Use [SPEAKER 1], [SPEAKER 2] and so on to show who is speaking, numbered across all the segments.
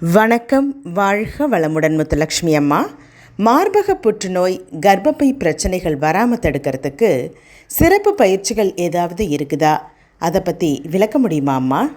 [SPEAKER 1] வணக்கம் வாழ்க வளமுடன் முத்துலக்ஷ்மி அம்மா. மார்பக புற்றுநோய் கர்ப்பப்பை பிரச்சனைகள் வராமல் தடுக்கிறதுக்கு சிறப்பு பயிற்சிகள் ஏதாவது இருக்குதா? அதை பற்றி விளக்க முடியுமா அம்மா?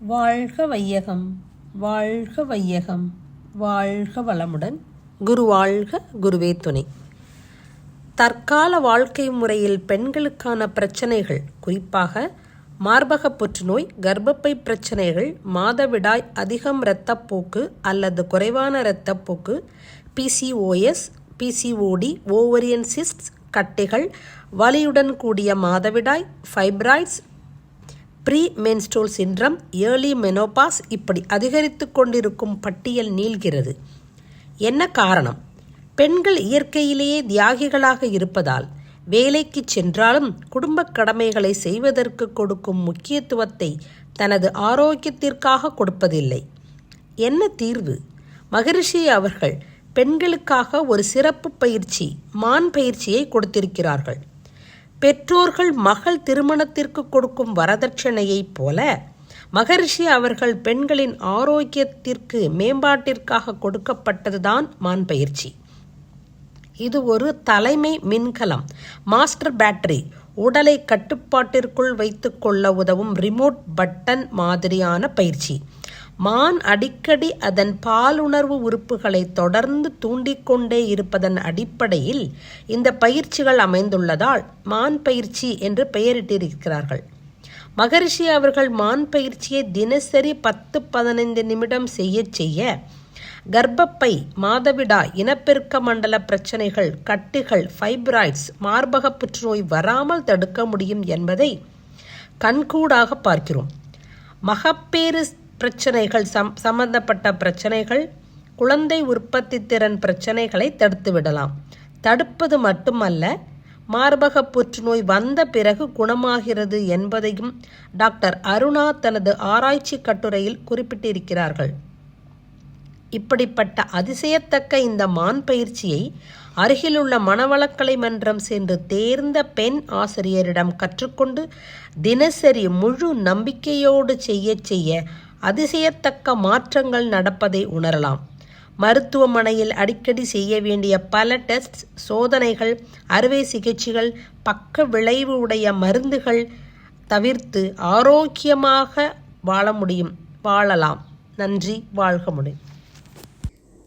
[SPEAKER 2] வாழ்க வையகம் வாழ்க வையகம் வாழ்க வளமுடன். குரு வாழ்க குருவே துணை. தற்கால வாழ்க்கை முறையில் பெண்களுக்கான பிரச்சனைகள் குறிப்பாக மார்பக புற்றுநோய் கர்ப்பப்பை பிரச்சனைகள் மாதவிடாய் அதிகம் இரத்தப்போக்கு அல்லது குறைவான இரத்தப்போக்கு பிசிஓஎஸ் பிசிஓடி ஓவரியன் சிஸ்ட்ஸ் கட்டிகள் வலியுடன் கூடிய மாதவிடாய் fibroids pre menstrual syndrome early menopause இப்படி அதிகரித்து கொண்டிருக்கும் பட்டியல் நீள்கிறது. என்ன காரணம்? பெண்கள் இயற்கையிலேயே தியாகிகளாக இருப்பதால் வேலைக்கு சென்றாலும் குடும்பக் கடமைகளை செய்வதற்கு கொடுக்கும் முக்கியத்துவத்தை தனது ஆரோக்கியத்திற்காக கொடுப்பதில்லை. என்ன தீர்வு? மகரிஷி அவர்கள் பெண்களுக்காக ஒரு சிறப்பு பயிற்சி மான் பயிற்சியை கொடுத்திருக்கிறார்கள். பெற்றோர்கள் மகள் திருமணத்திற்கு கொடுக்கும் வரதட்சணையைப் போல மகரிஷி அவர்கள் பெண்களின் ஆரோக்கியத்திற்கு மேம்பாட்டிற்காக கொடுக்கப்பட்டதுதான் மான் பயிற்சி. இது ஒரு தலைமை மின்கலம். மாஸ்டர் பேட்டரி உடலை கட்டுப்பாட்டிற்குள் வைத்துக்கொள்ள உதவும் ரிமோட் பட்டன் மாதிரியான பயிற்சி. மான் அடிக்கடி அதன் பாலுணர்வு உறுப்புகளை தொடர்ந்து தூண்டிக்கொண்டே இருப்பதன் அடிப்படையில் இந்த பயிற்சிகள் அமைந்துள்ளதால் மான் பயிற்சி என்று பெயரிட்டிருக்கிறார்கள். மகரிஷி அவர்கள் மான் பயிற்சியை தினசரி பத்து பதினைந்து நிமிடம் செய்ய செய்ய கர்ப்பப்பை மாதவிடா இனப்பெருக்க மண்டல பிரச்சனைகள் கட்டிகள் ஃபைப்ராய்ட்ஸ் மார்பக புற்றுநோய் வராமல் தடுக்க முடியும் என்பதை கண்கூடாக பார்க்கிறோம். மகப்பேறு பிரச்சனைகள் சம் சம்பந்தப்பட்ட பிரச்சனைகள் குழந்தை உற்பத்தி திறன் பிரச்சனைகளை தடுத்துவிடலாம் தடுப்பது மட்டுமல்ல மார்பக புற்றுநோய் வந்த பிறகு குணமாகிறது என்பதையும் டாக்டர் அருணா தனது ஆராய்ச்சி கட்டுரையில் குறிப்பிட்டிருக்கிறார்கள். இப்படிப்பட்ட அதிசயத்தக்க இந்த மான் பயிற்சியை அருகிலுள்ள மனவளக்கலை மன்றம் சென்று தேர்ந்த பெண் ஆசிரியரிடம் கற்றுக்கொண்டு தினசரி முழு நம்பிக்கையோடு செய்ய செய்ய அதிசயத்தக்க மாற்றங்கள் நடப்பதை உணரலாம். மருத்துவமனையில் அடிக்கடி செய்ய வேண்டிய பல டெஸ்ட் சோதனைகள் அறுவை சிகிச்சைகள் பக்க விளைவு உடைய மருந்துகள் தவிர்த்து ஆரோக்கியமாக வாழ முடியும் வாழலாம். நன்றி வாழ்க முடியும்.